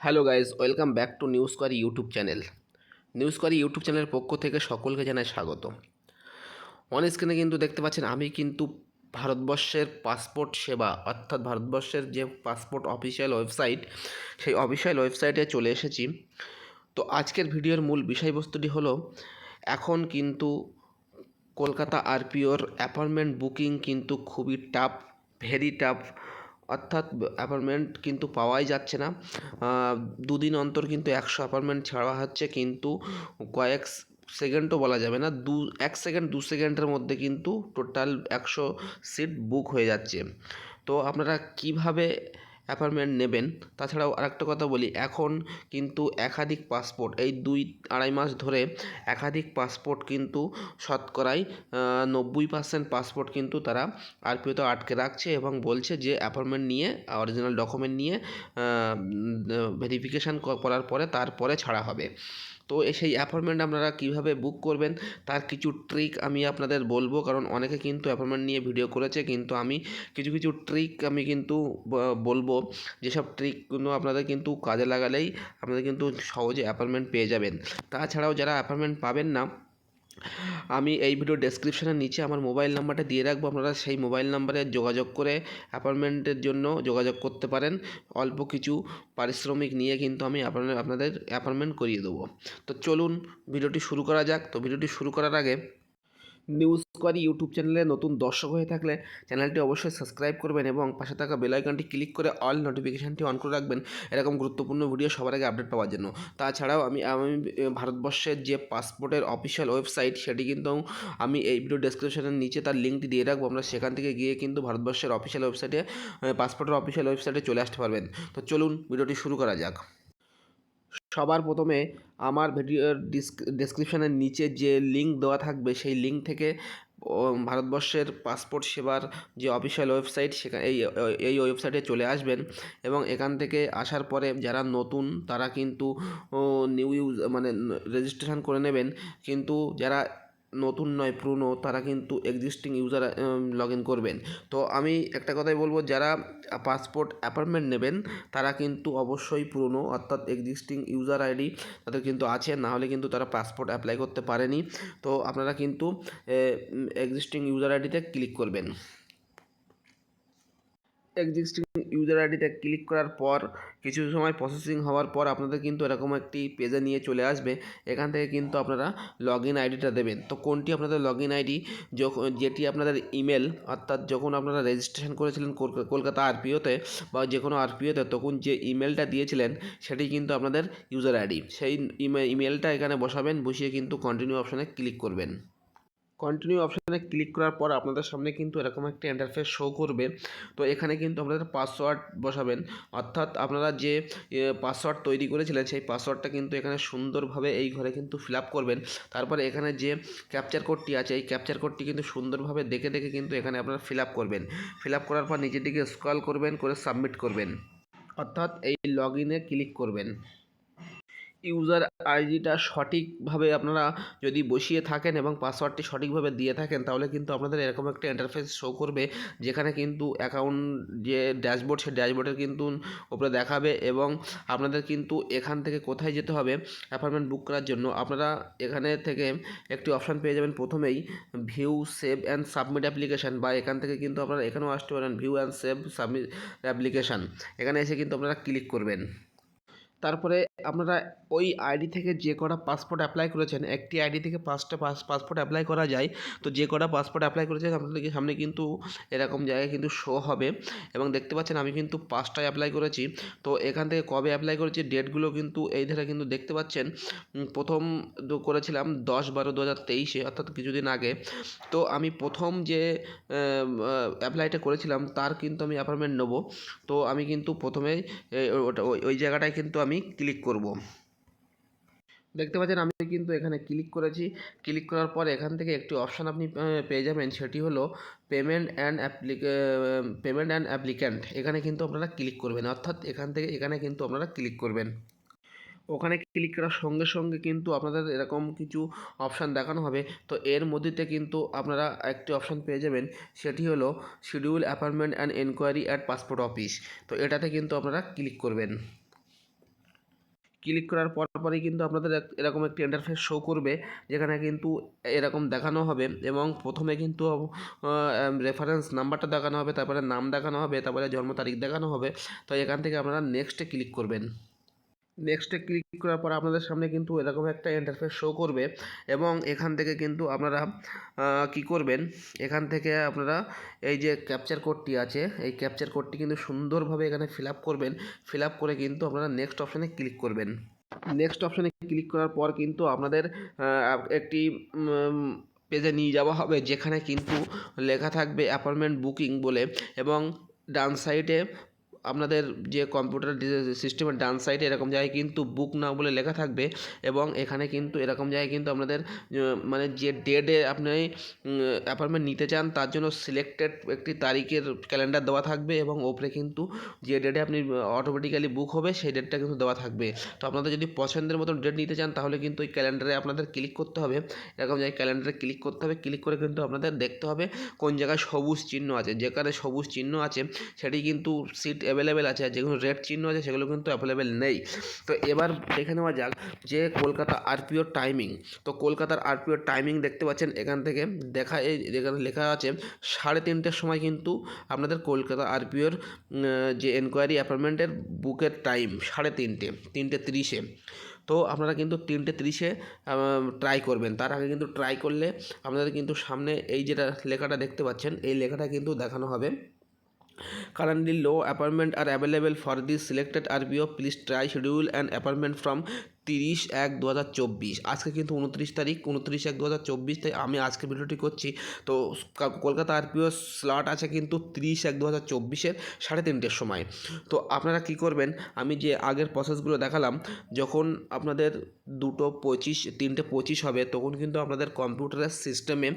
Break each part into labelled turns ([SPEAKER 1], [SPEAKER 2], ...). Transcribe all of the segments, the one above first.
[SPEAKER 1] Hello guys welcome back to News Query YouTube channel. News Query YouTube চ্যানেলের পক্ষ থেকে সকলকে জানাই স্বাগত অন স্ক্রিনে কিন্তু দেখতে পাচ্ছেন, আমি কিন্তু ভারতবর্ষের পাসপোর্ট সেবা, অর্থাৎ ভারতবর্ষের যে পাসপোর্ট অফিসিয়াল ওয়েবসাইট সেই অফিসিয়াল ওয়েবসাইটে চলে এসেছি। তো আজকের ভিডিওর মূল বিষয়বস্তুটি হলো, এখন কিন্তু কলকাতা আরপিওর অ্যাপয়েন্টমেন্ট বুকিং কিন্তু খুবই টাফ ভেরি টাফ অর্থাৎ অ্যাপার্টমেন্ট কিন্তু পাওয়াই যাচ্ছে না। দুদিন অন্তর কিন্তু একশো অ্যাপার্টমেন্ট ছাড়া হচ্ছে, কিন্তু কয়েক সেকেন্ডও বলা যাবে না। দু, এক সেকেন্ড দু সেকেন্ডের মধ্যে কিন্তু টোটাল একশো সিট বুক হয়ে যাচ্ছে। তো আপনারা কীভাবে অ্যাপার্টমেন্ট নেবেন। তাছাড়াও আরেকটা কথা বলি, এখন কিন্তু একাধিক পাসপোর্ট, এই দুই আড়াই মাস ধরে একাধিক পাসপোর্ট কিন্তু শতকরাই নব্বই পার্সেন্ট পাসপোর্ট কিন্তু তারা আরপিওতে আটকে রাখছে এবং বলছে যে অ্যাপার্টমেন্ট নিয়ে, অরিজিনাল ডকুমেন্ট নিয়ে ভেরিফিকেশান করার পরে তারপরে ছাড়া হবে। তো সেই অ্যাপয়েন্টমেন্ট আপনারা কীভাবে বুক করবেন, তার কিছু ট্রিক আমি আপনাদের বলব। কারণ অনেকে কিন্তু অ্যাপয়েন্টমেন্ট নিয়ে ভিডিও করেছে, কিন্তু আমি কিছু কিছু ট্রিক আমি কিন্তু বলব। যেসব ট্রিকগুলো আপনাদের কিন্তু কাজে লাগালেই আপনাদের কিন্তু সহজে অ্যাপয়েন্টমেন্ট পেয়ে যাবেন। তাছাড়াও যারা অ্যাপয়েন্টমেন্ট পাবেন না আমি এই ভিডিও ডেসক্রিপশনের নিচে আমার মোবাইল নাম্বারটা দিয়ে রাখব। আপনারা সেই মোবাইল নাম্বারে যোগাযোগ করে অ্যাপয়েন্টমেন্টের জন্য যোগাযোগ করতে পারেন। অল্প কিছু পারিশ্রমিক নিয়ে কিন্তু আমি আপনাদের আপনাদের অ্যাপয়েন্টমেন্ট করিয়ে দেবো। তো চলুন ভিডিওটি শুরু করা যাক। তো ভিডিওটি শুরু করার আগে নিউজ কোয়ারি ইউটিউব চ্যানেলে নতুন দর্শক হয়ে থাকলে চ্যানেলটি অবশ্যই সাবস্ক্রাইব করবেন এবং পাশে থাকা বেল আইকনটি ক্লিক করে অল নোটিফিকেশানটি অন করে রাখবেন। এরকম গুরুত্বপূর্ণ ভিডিও সবার আগে আপডেট পাওয়ার জন্য। তাছাড়াও আমি আমি ভারতবর্ষের যে পাসপোর্টের অফিসিয়াল ওয়েবসাইট সেটি কিন্তু আমি এই ভিডিও ডেসক্রিপশনের নিচে তার লিঙ্কটি দিয়ে রাখব। আমরা সেখান থেকে গিয়ে কিন্তু ভারতবর্ষের অফিসিয়াল ওয়েবসাইটে পাসপোর্টের অফিসিয়াল ওয়েবসাইটে চলে আসতে পারবেন। তো চলুন ভিডিওটি শুরু করা যাক। সবার প্রথমে আমার ভিডিওর ডেসক্রিপশনের নিচে যে লিঙ্ক দেওয়া থাকবে, সেই লিঙ্ক থেকে ভারতবর্ষের পাসপোর্ট সেবার যে অফিসিয়াল ওয়েবসাইট সেখানে, এই এই ওয়েবসাইটে চলে আসবেন এবং এখান থেকে আসার পরে যারা নতুন তারা কিন্তু নিউ ইউজ মানে রেজিস্ট্রেশন করে নেবেন। কিন্তু যারা নতুন নয়, পুরনো, তারা কিন্তু এক্সিস্টিং ইউজার লগ ইন করবেন। তো আমি একটা কথাই বলব, যারা পাসপোর্ট অ্যাপয়েন্টমেন্ট নেবেন, তারা কিন্তু অবশ্যই পুরনো, অর্থাৎ এক্সিস্টিং ইউজার আইডি তাদের কিন্তু আছে, নাহলে কিন্তু তারা পাসপোর্ট অ্যাপ্লাই করতে পারেনি। তো আপনারা কিন্তু এক্সিস্টিং ইউজার আইডিতে ক্লিক করবেন। এক্সিস্টিং ইউজার আইডিতে ক্লিক করার পর কিছু সময় প্রসেসিং হওয়ার পর আপনাদের কিন্তু এরকম একটি পেজে নিয়ে চলে আসবে। এখান থেকে কিন্তু আপনারা লগ ইন আইডিটা দেবেন। তো কোনটি আপনাদের লগ ইন আইডি যখন যেটি আপনাদের ইমেল অর্থাৎ যখন আপনারা রেজিস্ট্রেশন করেছিলেন কলকা- কলকাতা আরপিওতে বা যে কোনো আরপিওতে তখন যে ইমেলটা দিয়েছিলেন, সেটি কিন্তু আপনাদের ইউজার আইডি সেই ইমে- ইমেলটা এখানে বসাবেন, বসিয়ে কিন্তু কন্টিনিউ অপশানে ক্লিক করবেন। কন্টিনিউ অপশানে ক্লিক করার পর আপনাদের সামনে কিন্তু এরকম একটা ইন্টারফেস শো করবে। তো এখানে কিন্তু আপনাদের পাসওয়ার্ড বসাবেন। অর্থাৎ আপনারা যে পাসওয়ার্ড তৈরি করেছিলেন, সেই পাসওয়ার্ডটা কিন্তু এখানে সুন্দরভাবে এই ঘরে কিন্তু ফিল আপ করবেন। তারপরে এখানে যে ক্যাপচার কোডটি আছে, এই ক্যাপচার কোডটি কিন্তু সুন্দরভাবে দেখে দেখে কিন্তু এখানে আপনারা ফিল আপ করবেন। ফিল আপ করার পর নিচের দিকে স্ক্রল করবেন, করে সাবমিট করবেন। অর্থাৎ এই লগ ইনে ক্লিক করবেন। ইউজার আইডিটা সঠিকভাবে আপনারা যদি বসিয়ে থাকেন এবং পাসওয়ার্ডটি সঠিকভাবে দিয়ে থাকেন, তাহলে কিন্তু আপনাদের এরকম একটা ইন্টারফেস শো করবে, যেখানে কিন্তু অ্যাকাউন্ট যে ড্যাশবোর্ড সেই ড্যাশবোর্ডের কিন্তু ওপরে দেখাবে এবং আপনাদের কিন্তু এখান থেকে কোথায় যেতে হবে অ্যাপার্টমেন্ট বুক করার জন্য। আপনারা এখানে থেকে একটি অপশান পেয়ে যাবেন প্রথমেই view save and submit application বা এখান থেকে কিন্তু আপনারা এখানেও আসতে পারেন view and save submit application এখানে এসে কিন্তু আপনারা ক্লিক করবেন। তারপরে আপনারা ওই আইডি থেকে যে কটা পাসপোর্ট অ্যাপ্লাই করেছেন, একটি আইডি থেকে পাঁচটা পাস পাসপোর্ট অ্যাপ্লাই করা যায়। তো যে কটা পাসপোর্ট অ্যাপ্লাই করেছেন আপনাদেরকে সামনে কিন্তু এরকম জায়গায় কিন্তু শো হবে। এবং দেখতে পাচ্ছেন আমি কিন্তু পাঁচটায় অ্যাপ্লাই করেছি। তো এখান থেকে কবে অ্যাপ্লাই করেছি ডেটগুলো কিন্তু এই ধারে কিন্তু দেখতে পাচ্ছেন। প্রথম করেছিলাম দশ বারো দু হাজার তেইশে, অর্থাৎ কিছুদিন আগে। তো আমি প্রথম যে অ্যাপ্লাইটা করেছিলাম, তার কিন্তু আমি অ্যাপয়েন্টমেন্ট নেব। তো আমি কিন্তু প্রথমেই ওটা ওই জায়গাটায় কিন্তু আমি ক্লিক করব। দেখতে পাচ্ছেন, আমি কিন্তু এখানে ক্লিক করেছি। ক্লিক করার পর এখান থেকে একটি অপশান আপনি পেয়ে যাবেন, সেটি হলো পেমেন্ট অ্যান্ড অ্যাপ্লিক পেমেন্ট অ্যান্ড অ্যাপ্লিক্যান্ট এখানে কিন্তু আপনারা ক্লিক করবেন, অর্থাৎ এখান থেকে, এখানে কিন্তু আপনারা ক্লিক করবেন। ওখানে ক্লিক করার সঙ্গে সঙ্গে কিন্তু আপনাদের এরকম কিছু অপশান দেখানো হবে। তো এর মধ্যেতে কিন্তু আপনারা একটি অপশান পেয়ে যাবেন, সেটি হলো schedule appointment and enquiry at passport office তো এটাতে কিন্তু আপনারা ক্লিক করবেন। ক্লিক করার পর পরই কিন্তু আপনাদের এরকম একটি ইন্টারফেস শো করবে, যেখানে কিন্তু এরকম দেখানো হবে এবং প্রথমে কিন্তু রেফারেন্স নাম্বারটা দেখানো হবে, তারপরে নাম দেখানো হবে, তারপরে জন্ম তারিখ দেখানো হবে। তো এখান থেকে আপনারা নেক্সটে ক্লিক করবেন। নেক্সটে ক্লিক করার পর আপনাদের সামনে কিন্তু এরকম একটা ইন্টারফেস শো করবে এবং এখান থেকে কিন্তু আপনারা কি করবেন? এখান থেকে আপনারা এই যে ক্যাপচার কোডটি আছে, এই ক্যাপচার কোডটি কিন্তু সুন্দরভাবে এখানে ফিল আপ করবেন। ফিল আপ করে কিন্তু আপনারা নেক্সট অপশানে ক্লিক করবেন। নেক্সট অপশানে ক্লিক করার পর কিন্তু আপনাদের একটি পেজে নিয়ে যাওয়া হবে, যেখানে কিন্তু লেখা থাকবে অ্যাপয়েন্টমেন্ট বুকিং বলে এবং ডান সাইডে আপনাদের যে কম্পিউটার সিস্টেমের ডান সাইডে এরকম জায়গায় কিন্তু বুক নাও বলে লেখা থাকবে এবং এখানে কিন্তু এরকম জায়গায় কিন্তু আপনাদের মানে যে ডেটে আপনি অ্যাপয়েন্টমেন্ট নিতে চান তার জন্য সিলেক্টেড একটি তারিখের ক্যালেন্ডার দেওয়া থাকবে এবং ওপরে কিন্তু যে ডেটে আপনি অটোমেটিক্যালি বুক হবে সেই ডেটটা কিন্তু দেওয়া থাকবে। তো আপনাদের যদি পছন্দের মতন ডেট নিতে চান তাহলে কিন্তু ওই ক্যালেন্ডারে আপনাদের ক্লিক করতে হবে। এরকম জায়গায় ক্যালেন্ডারে ক্লিক করতে হবে ক্লিক করে কিন্তু আপনাদের দেখতে হবে কোন জায়গায় সবুজ চিহ্ন আছে। যেখানে সবুজ চিহ্ন আছে, সেটি কিন্তু সিট অ্যাভেলেবেল আছে, আর যেগুলো রেড চিহ্ন আছে, সেগুলো কিন্তু অ্যাভেলেবেল নেই। তো এবার দেখে নেওয়া যাক যে কলকাতা আরপিও টাইমিং তো কলকাতার আরপিও টাইমিং দেখতে পাচ্ছেন, এখান থেকে দেখা এই এখানে লেখা আছে, সাড়ে তিনটের সময় কিন্তু আপনাদের কলকাতা আরপিওর যে এনকোয়ারি অ্যাপয়েন্টমেন্টের বুকের টাইম সাড়ে তিনটে তিনটে তিরিশে। তো আপনারা কিন্তু তিনটে তিরিশে ট্রাই করবেন। তার আগে কিন্তু ট্রাই করলে আপনাদের কিন্তু সামনে এই যেটা লেখাটা দেখতে পাচ্ছেন, এই লেখাটা কিন্তু দেখানো হবে। Currently, low apartment are available for this selected RPO. Please try schedule an apartment from তিরিশ এক দু হাজার চব্বিশ। আজকে কিন্তু উনত্রিশ তারিখ, উনত্রিশ এক দু হাজার চব্বিশ, তাই আমি আজকে ভিডিওটি করছি। তো কলকাতা আরপিও স্লট আছে কিন্তু তিরিশ এক দু হাজার চব্বিশের সাড়ে তিনটের সময়। তো আপনারা কি করবেন, আমি যে আগের প্রসেসগুলো দেখালাম, যখন আপনাদের দুটো পঁচিশ, তিনটে পঁচিশ হবে, তখন কিন্তু আপনাদের কম্পিউটারের সিস্টেমে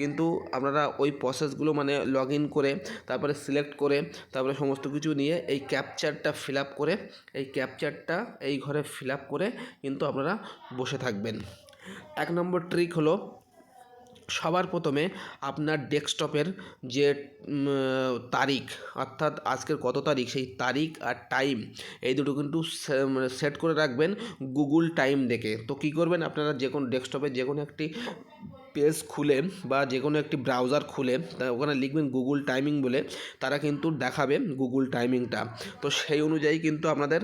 [SPEAKER 1] কিন্তু আপনারা ওই প্রসেসগুলো মানে লগ ইন করে, তারপরে সিলেক্ট করে, তারপরে সমস্ত কিছু নিয়ে এই ক্যাপচারটা ফিল আপ করে, এই ক্যাপচারটা এই ঘরে ফিল আপ করে কিন্তু আপনারা বসে থাকবেন। এক নম্বর ট্রিক হলো, সবার প্রথমে আপনার ডেস্কটপের যে তারিখ, অর্থাৎ আজকের কত তারিখ, সেই তারিখ আর টাইম এই দুটো কিন্তু সেট করে রাখবেন গুগল টাইম দেখে। তো কী করবেন আপনারা? যে কোনো ডেস্কটপে যে কোনো একটি পেজ খুলে বা যে কোনো একটি ব্রাউজার খুলে, তা ওখানে লিখবেন গুগল টাইমিং বলে, তারা কিন্তু দেখাবে গুগল টাইমিংটা তো সেই অনুযায়ী কিন্তু আপনাদের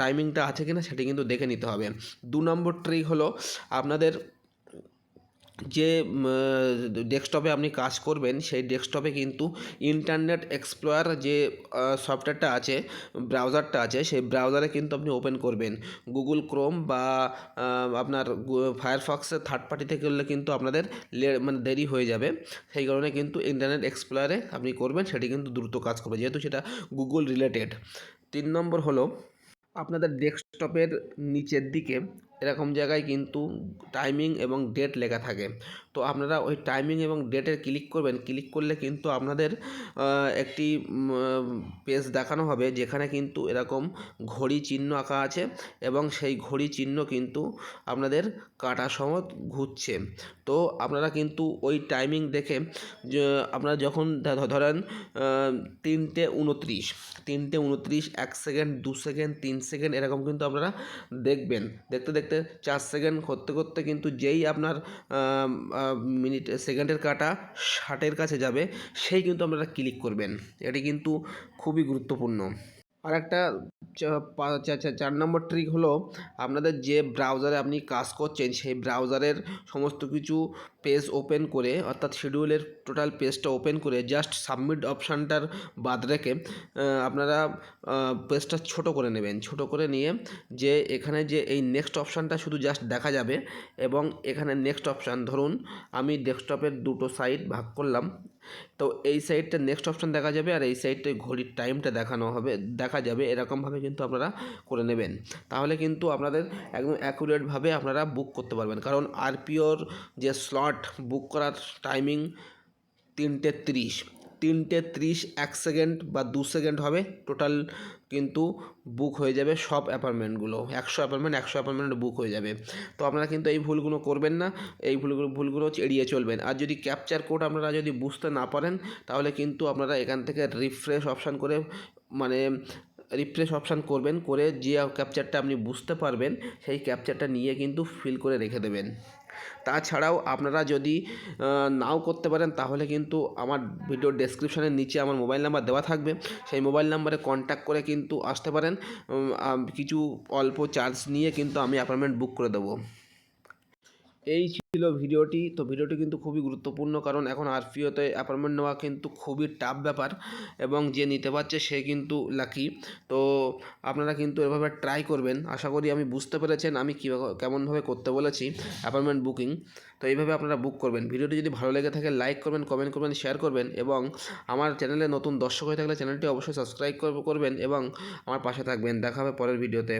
[SPEAKER 1] টাইমিংটা আছে কিনা সেটি কিন্তু দেখে নিতে হবে। দু নম্বর ট্রিক হলো আপনাদের যে ডেস্কটপে আপনি কাজ করবেন, সেই ডেস্কটপে কিন্তু ইন্টারনেট এক্সপ্লোয়ার যে সফটওয়্যারটা আছে ব্রাউজারটা আছে, সেই ব্রাউজারে কিন্তু আপনি ওপেন করবেন। গুগল ক্রোম বা আপনার ফায়ারফক্সের থার্ড পার্টি থেকে করলে কিন্তু আপনাদের মানে দেরি হয়ে যাবে। সেই কারণে কিন্তু ইন্টারনেট এক্সপ্লোয়ারে আপনি করবেন, সেটি কিন্তু দ্রুত কাজ করবে, যেহেতু সেটা গুগল রিলেটেড তিন নম্বর হলো, আপনাদের ডেস্কটপের নিচের দিকে এরকম জায়গায় কিন্তু টাইমিং এবং ডেট লেখা থাকে। তো আপনারা ওই টাইমিং এবং ডেটের ক্লিক করবেন। ক্লিক করলে কিন্তু আপনাদের একটি পেজ দেখানো হবে যেখানে কিন্তু এরকম ঘড়ি চিহ্ন আঁকা আছে এবং সেই ঘড়ি চিহ্ন কিন্তু আপনাদের কাটা সমেত ঘুরছে। তো আপনারা কিন্তু ওই টাইমিং দেখে আপনারা যখন ধরেন তিনটে উনত্রিশ তিনটে উনত্রিশ, এক সেকেন্ড দু সেকেন্ড তিন সেকেন্ড এরকম কিন্তু আপনারা দেখবেন। দেখতে দেখতে চার সেকেন্ড করতে করতে কিন্তু যেই আপনার মিনিট, সেকেন্ডের কাটা ষাটের কাছে যাবে, সেই কিন্তু আপনারা ক্লিক করবেন। এটি কিন্তু খুবই গুরুত্বপূর্ণ। আর একটা চার নম্বর ট্রিক হলো আপনাদের যে ব্রাউজারে আপনি কাজ করছেন, সেই ব্রাউজারের সমস্ত কিছু পেজ ওপেন করে, অর্থাৎ শিডিউলের টোটাল পেজটা ওপেন করে জাস্ট সাবমিট অপশানটার বাদ রেখে আপনারা পেজটা ছোট করে নেবেন। ছোট করে নিয়ে যে এখানে যে এই নেক্সট অপশানটা শুধু জাস্ট দেখা যাবে এবং এখানে নেক্সট অপশান ধরুন আমি ডেস্কটপের দুটো সাইড ভাগ করলাম, তো এই সাইডটা নেক্সট অপশান দেখা যাবে আর এই সাইডটায় ঘড়ির টাইমটা দেখানো হবে, দেখা যাবে এরকমভাবে কিন্তু আপনারা করে নেবেন। তাহলে কিন্তু আপনাদের একদম অ্যাকুরেটভাবে আপনারা বুক করতে পারবেন। কারণ আরপিওর যে স্লট বুক করার টাইমিং তিনটে ত্রিশ। তিনটে ত্রিশ, এক সেকেন্ড বা দু সেকেন্ড হবে। টোটাল কিন্তু বুক হয়ে যাবে সব অ্যাপার্টমেন্টগুলো একশো অ্যাপার্টমেন্ট একশো অ্যাপার্টমেন্ট বুক হয়ে যাবে। তো আপনারা কিন্তু এই ভুলগুলো করবেন না। এই ভুলগুলো ভুলগুলো এড়িয়ে চলবেন। আর যদি ক্যাপচার কোড আপনারা যদি বুঝতে না পারেন, তাহলে কিন্তু আপনারা এখান থেকে রিফ্রেশ অপশান করে মানে রিফ্রেশ অপশান করবেন, করে যে ক্যাপচারটা আপনি বুঝতে পারবেন, সেই ক্যাপচারটা নিয়ে কিন্তু ফিল করে রেখে দেবেন। তাছাড়াও আপনারা যদি নাও করতে পারেন, তাহলে কিন্তু আমার ভিডিও ডেসক্রিপশানের নিচে আমার মোবাইল নাম্বার দেওয়া থাকবে। সেই মোবাইল নাম্বারে কন্ট্যাক্ট করে কিন্তু আসতে পারেন। কিছু অল্প চার্জ নিয়ে কিন্তু আমি অ্যাপয়েন্টমেন্ট বুক করে দেবো। এই ছিল ভিডিওটি। তো ভিডিওটি কিন্তু খুবই গুরুত্বপূর্ণ কারণ এখন আরপিওতে অ্যাপয়েন্টমেন্ট নেওয়া কিন্তু খুবই টাফ ব্যাপার এবং যে নিতে পারছে সে কিন্তু লাকি তো আপনারা কিন্তু এভাবে ট্রাই করবেন। আশা করি আমি বুঝতে পেরেছেন আমি কীভাবে কেমনভাবে করতে বলেছি অ্যাপয়েন্টমেন্ট বুকিং তো এইভাবে আপনারা বুক করবেন। ভিডিওটি যদি ভালো লেগে থাকে লাইক করবেন কমেন্ট করবেন শেয়ার করবেন এবং আমার চ্যানেলে নতুন দর্শক হয়ে থাকলে চ্যানেলটি অবশ্যই সাবস্ক্রাইব করবেন এবং আমার পাশে থাকবেন। দেখা হবে পরের ভিডিওতে।